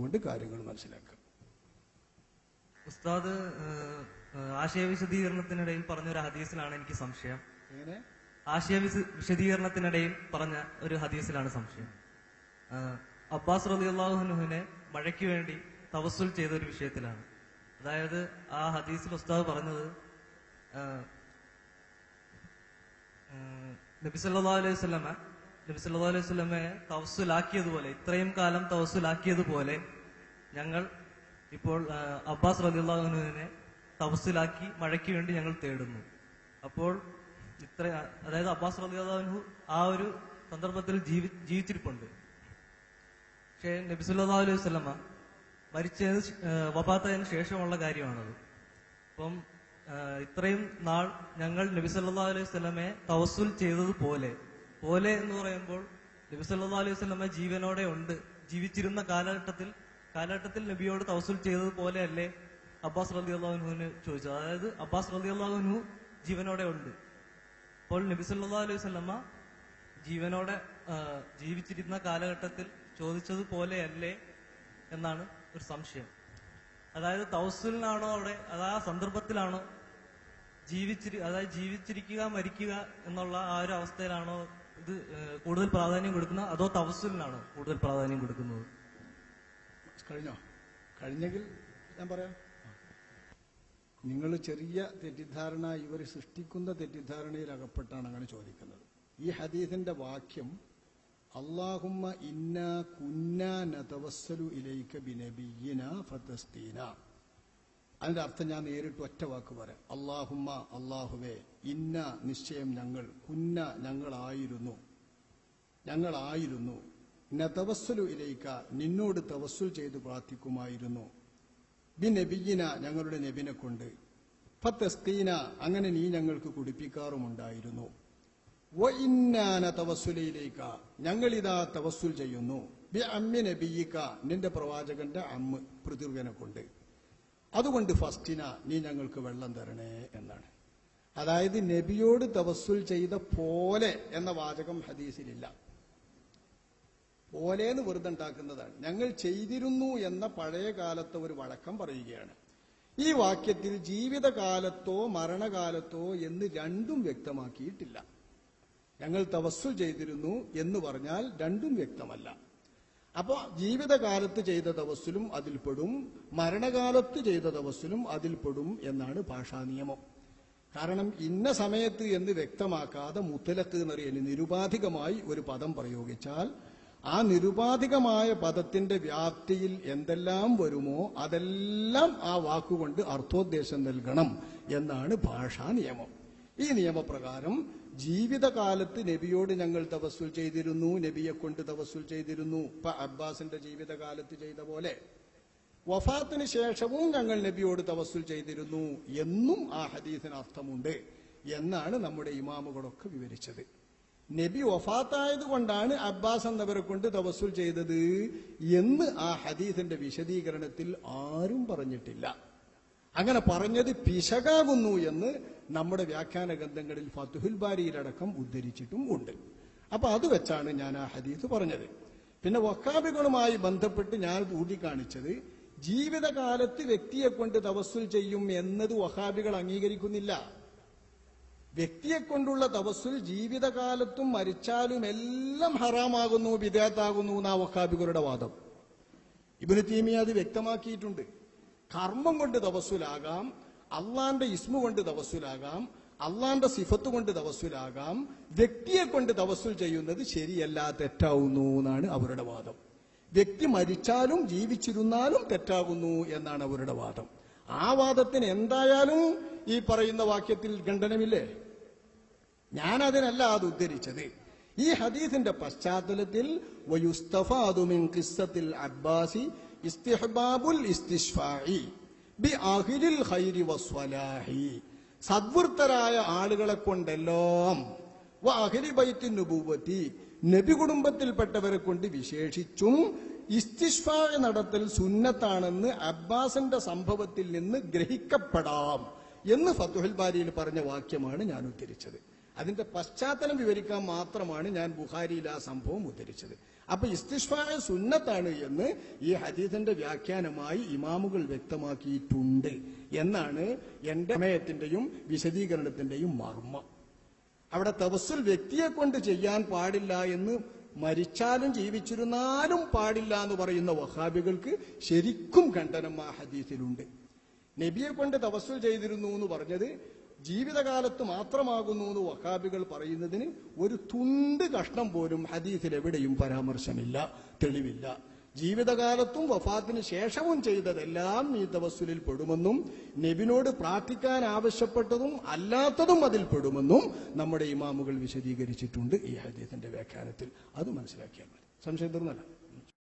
കൊണ്ട് കാര്യങ്ങൾ മനസ്സിലാക്കുക ഉസ്താദ് ആശയ വിശദീകരണത്തിനിടയിൽ പറഞ്ഞ ഒരു ഹദീസിലാണ് എനിക്ക് സംശയം. എങ്ങനെ? ആശയ വിശ- വിശദീകരണത്തിനിടയിൽ പറഞ്ഞ ഒരു ഹദീസിലാണ് സംശയം. അബ്ബാസ് അബ്ബാസ് റളിയല്ലാഹുവിനെ മഴയ്ക്ക് വേണ്ടി തവസ്സുൽ ചെയ്ത ഒരു വിഷയത്തിലാണ്. അതായത് ആ ഹദീസിൽ ഉസ്താദ് പറഞ്ഞത് ഏഹ്, ഏഹ്, നബി സല്ലല്ലാഹു അലൈഹി വസല്ലമ നബി സല്ലു അലൈഹി സ്വലമയെ തവസുലാക്കിയതുപോലെ ഇത്രയും കാലം തവസുലാക്കിയതുപോലെ ഞങ്ങൾ ഇപ്പോൾ അബ്ബാസ് റലിള്ളാഹുനുവിനെ തവസുലാക്കി മഴയ്ക്ക് വേണ്ടി ഞങ്ങൾ തേടുന്നു. അപ്പോൾ ഇത്ര അതായത് അബ്ബാസ് റളിയല്ലാഹു ആ ഒരു സന്ദർഭത്തിൽ ജീവി ജീവിച്ചിരിപ്പുണ്ട്. പക്ഷേ നബി സല്ലാ അലൈഹി സ്വലമ മരിച്ചതിന് വപാത്തതിന് ശേഷമുള്ള കാര്യമാണത്. അപ്പം ഇത്രയും നാൾ ഞങ്ങൾ നബി സല്ലാ അലൈഹി സ്വലമെ തവസുൽ ചെയ്തതുപോലെ പോലെ എന്ന് പറയുമ്പോൾ നബി സല്ലല്ലാഹു അലൈഹി വസല്ലമ ജീവനോടെ ഉണ്ട്. ജീവിച്ചിരുന്ന കാലഘട്ടത്തിൽ കാലഘട്ടത്തിൽ നബിയോട് തൗസുൽ ചെയ്തത് പോലെയല്ലേ അബ്ബാസ് റളിയല്ലാഹുവിന് ചോദിച്ചത്. അതായത് അബ്ബാസ് റളിയല്ലാഹുവിനു ജീവനോടെ ഉണ്ട്. അപ്പോൾ നബി സല്ലാ അലൈഹി വസല്ലമ ജീവനോടെ ജീവിച്ചിരുന്ന കാലഘട്ടത്തിൽ ചോദിച്ചത് പോലെയല്ലേ എന്നാണ് ഒരു സംശയം. അതായത് തൗസുലിനാണോ അവിടെ അത് ആ സന്ദർഭത്തിലാണോ? ജീവിച്ചിരി അതായത് ജീവിച്ചിരിക്കുക മരിക്കുക എന്നുള്ള ആ ഒരു അവസ്ഥയിലാണോ ഇത് കൂടുതൽ പ്രാധാന്യം കൊടുക്കുന്ന അതോ തവസുലിനാണോ കൂടുതൽ പ്രാധാന്യം കൊടുക്കുന്നത്? കഴിഞ്ഞോ? കഴിഞ്ഞെങ്കിൽ ഞാൻ പറയാം. നിങ്ങൾ ചെറിയ തെറ്റിദ്ധാരണ ഇവർ സൃഷ്ടിക്കുന്ന തെറ്റിദ്ധാരണയിൽ അകപ്പെട്ടാണ് അങ്ങനെ ചോദിക്കുന്നത്. ഈ ഹദീസിന്റെ വാക്യം അള്ളാഹുമ്മ ഇന്ന കുന്ന നതവസ്സലു ഇലൈക ബിനബിയിന ഫതസ്തീന. അതിന്റെ അർത്ഥം ഞാൻ നേരിട്ട് ഒറ്റ വാക്ക് പറയാം. അള്ളാഹുമ്മ അള്ളാഹുവേ ഇന്ന നിശ്ചയം ഞങ്ങൾ കുന്ന ഞങ്ങളായിരുന്നു. ഞങ്ങളായിരുന്നു. നതവസ്സലു ഇലയിക്ക നിന്നോട് തവസ്സുൽ ചെയ്ത് പ്രാർത്ഥിക്കുമായിരുന്നു. ബി നബിയിന ഞങ്ങളുടെ നബിനെ കൊണ്ട്. ഫീന അങ്ങനെ നീ ഞങ്ങൾക്ക് കുടിപ്പിക്കാറുമുണ്ടായിരുന്നു. വ ഇന്നാന തവസ്സുലയിലേക്ക ഞങ്ങളിതാ തവസ്സുൽ ചെയ്യുന്നു. ബി അമ്മി നബിയിക്ക നിന്റെ പ്രവാചകന്റെ അമ്മ പൃഥ്വിനെ കൊണ്ട്. അതുകൊണ്ട് ഫസ്റ്റിന നീ ഞങ്ങൾക്ക് വെള്ളം തരണേ എന്നാണ്. അതായത് നബിയോട് തവസ്സുൽ ചെയ്ത പോലെ എന്ന വാചകം ഹദീസിലില്ല. പോലെ വെറുതെ ഉണ്ടാക്കുന്നതാണ്. ഞങ്ങൾ ചെയ്തിരുന്നു എന്ന പഴയ കാലത്തെ ഒരു വഴക്കം പറയുകയാണ്. ഈ വാക്യത്തിൽ ജീവിതകാലത്തോ മരണകാലത്തോ എന്ന് രണ്ടും വ്യക്തമാക്കിയിട്ടില്ല. ഞങ്ങൾ തവസ്സുൽ ചെയ്തിരുന്നു എന്ന് പറഞ്ഞാൽ രണ്ടും വ്യക്തമല്ല. അപ്പോ ജീവിതകാലത്ത് ചെയ്ത തവസ്സിലും അതിൽപ്പെടും മരണകാലത്ത് ചെയ്ത തവസ്സിലും അതിൽപ്പെടും എന്നാണ് ഭാഷാ നിയമം. കാരണം ഇന്ന സമയത്ത് എന്ന് വ്യക്തമാക്കാതെ മുത്തലക്ക് എന്നറിയാൻ നിരുപാധികമായി ഒരു പദം പ്രയോഗിച്ചാൽ ആ നിരുപാധികമായ പദത്തിന്റെ വ്യാപ്തിയിൽ എന്തെല്ലാം വരുമോ അതെല്ലാം ആ വാക്കുകൊണ്ട് അർത്ഥോദ്ദേശം നൽകണം എന്നാണ് ഭാഷാ നിയമം. ഈ നിയമപ്രകാരം ജീവിതകാലത്ത് നബിയോട് ഞങ്ങൾ തപസ്സുൽ ചെയ്തിരുന്നു നബിയെ കൊണ്ട് തപസ്സുൽ ചെയ്തിരുന്നു. ഇപ്പൊ അബ്ബാസിന്റെ ജീവിതകാലത്ത് ചെയ്ത പോലെ. വഫാത്തിന് ശേഷവും ഞങ്ങൾ നബിയോട് തവസ്സുൽ ചെയ്തിരുന്നു എന്നും ആ ഹദീസിന് അർത്ഥമുണ്ട് എന്നാണ് നമ്മുടെ ഇമാമുകളൊക്കെ വിവരിച്ചത്. നബി വഫാത്തായത് കൊണ്ടാണ് അബ്ബാസ് എന്നവരെ കൊണ്ട് തവസ്സുൽ ചെയ്തത് എന്ന് ആ ഹദീസിന്റെ വിശദീകരണത്തിൽ ആരും പറഞ്ഞിട്ടില്ല. അങ്ങനെ പറഞ്ഞത് പിശകാകുന്നു എന്ന് നമ്മുടെ വ്യാഖ്യാന ഗ്രന്ഥങ്ങളിൽ ഫത്തുഹുൽ ബാരിയിലടക്കം ഉദ്ധരിച്ചിട്ടും ഉണ്ട്. അപ്പൊ അത് വെച്ചാണ് ഞാൻ ആ ഹദീസ് പറഞ്ഞത്. പിന്നെ വക്കാബികളുമായി ബന്ധപ്പെട്ട് ഞാൻ ചൂണ്ടിക്കാണിച്ചത് ജീവിതകാലത്ത് വ്യക്തിയെ കൊണ്ട് തവസ്സുൽ ചെയ്യും എന്നത് വഹാബികൾ അംഗീകരിക്കുന്നില്ല. വ്യക്തിയെ കൊണ്ടുള്ള തവസ്സുൽ ജീവിതകാലത്തും മരിച്ചാലും എല്ലാം ഹറാമാകുന്നു വിദേഹത്താകുന്നു എന്നാ വഹാബികളുടെ വാദം. ഇബിന് തീമിയ അത് വ്യക്തമാക്കിയിട്ടുണ്ട്. കർമ്മം കൊണ്ട് തവസ്സുലാകാം അള്ളാന്റെ ഇസ്മു കൊണ്ട് തവസ്സുലാകാം അള്ളാന്റെ സിഫത്ത് കൊണ്ട് തവസ്സുലാകാം വ്യക്തിയെ കൊണ്ട് തവസ്സുൽ ചെയ്യുന്നത് ശരിയല്ല തെറ്റാവുന്നു എന്നാണ് അവരുടെ വാദം. വ്യക്തി മരിച്ചാലും ജീവിച്ചിരുന്നാലും തെറ്റാകുന്നു എന്നാണ് അവരുടെ വാദം. ആ വാദത്തിന് എന്തായാലും ഈ പറയുന്ന വാക്യത്തിൽ ഖണ്ഡനമില്ലേ? ഞാൻ അതിനല്ല അത് ഉദ്ധരിച്ചത്. ഈ ഹദീസിന്റെ പശ്ചാത്തലത്തിൽ അബ്ബാസി ബി സദ്വൃത്തരായ ആളുകളെ കൊണ്ടെല്ലാം വ നബി കുടുംബത്തിൽപ്പെട്ടവരെ കൊണ്ട് വിശേഷിച്ചും ഇസ്തിഷ്ഫായ നടത്തൽ സുന്നത്താണെന്ന് അബ്ബാസിന്റെ സംഭവത്തിൽ നിന്ന് ഗ്രഹിക്കപ്പെടാം എന്ന് ഫത്തുഹൽ ബാരിയിൽ പറഞ്ഞ വാക്യമാണ് ഞാൻ ഉദ്ധരിച്ചത്. അതിന്റെ പശ്ചാത്തലം വിവരിക്കാൻ മാത്രമാണ് ഞാൻ ബുഹാരിയിൽ ആ സംഭവം ഉദ്ധരിച്ചത്. അപ്പൊ ഇസ്തിഷ്ഫായ സുന്നത്താണ് എന്ന് ഈ ഹദീസിന്റെ വ്യാഖ്യാനമായി ഇമാമുകൾ വ്യക്തമാക്കിയിട്ടുണ്ട് എന്നാണ് എന്റെ സമയത്തിന്റെയും വിശദീകരണത്തിന്റെയും മർമ്മം. അവിടെ തവസ്സുൽ വ്യക്തിയെ കൊണ്ട് ചെയ്യാൻ പാടില്ല എന്ന് മരിച്ചാലും ജീവിച്ചിരുന്നാലും പാടില്ല എന്ന് പറയുന്ന വഹാബികൾക്ക് ശരിക്കും ഖണ്ഡനം ആ ഹദീസിലുണ്ട്. നബിയെ കൊണ്ട് തവസ്സുൽ ചെയ്തിരുന്നു എന്ന് പറഞ്ഞത് ജീവിതകാലത്ത് മാത്രമാകുന്നു എന്ന് വഹാബികൾ പറയുന്നതിന് ഒരു തുണ്ട് കഷ്ണം പോലും ഹദീസിൽ എവിടെയും പരാമർശമില്ല തെളിവില്ല. ജീവിതകാലത്തും വഫാത്തിന് ശേഷവും ചെയ്തതെല്ലാം ഈ തവസ്സുലിൽ പെടുമെന്നും നബിനോട് പ്രാർത്ഥിക്കാൻ ആവശ്യപ്പെട്ടതും അല്ലാത്തതും അതിൽ പെടുമെന്നും നമ്മുടെ ഇമാമുകൾ വിശദീകരിച്ചിട്ടുണ്ട് ഈ ഹദീസിന്റെ വ്യാഖ്യാനത്തിൽ. അത് മനസ്സിലാക്കിയാൽ മതി. സംശയം തീർന്നല്ല.